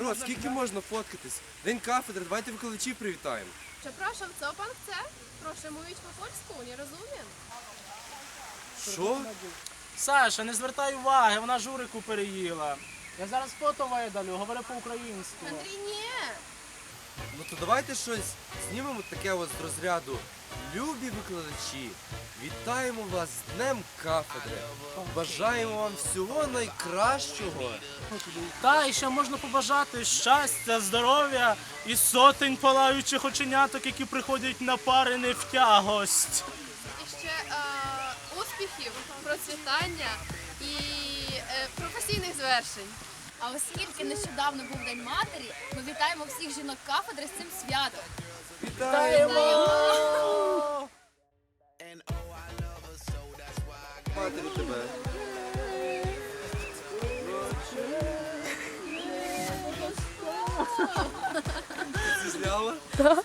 Народ, скільки можна фоткатись? День кафедри, давайте викладачів привітаємо. Przepraszam, co pan chce? Proszę mówić po polsku, nie rozumiem. Що? Саша, не звертай уваги, вона журику переїла. Я зараз фото видалю, говори по-українськи. Андрій, ні. Ну то давайте щось знімемо таке от з розряду. Любі викладачі, вітаємо вас з Днем кафедри. Бажаємо вам всього найкращого. Та і ще можна побажати щастя, здоров'я і сотень палаючих оченяток, які приходять на пари невтягость. І ще е, успіхів, процвітання і е, професійних звершень. А оскільки нещодавно був День матері, ми вітаємо всіх жінок кафедри з цим святом. Вітаємо! Матері тебе! Ти? Так.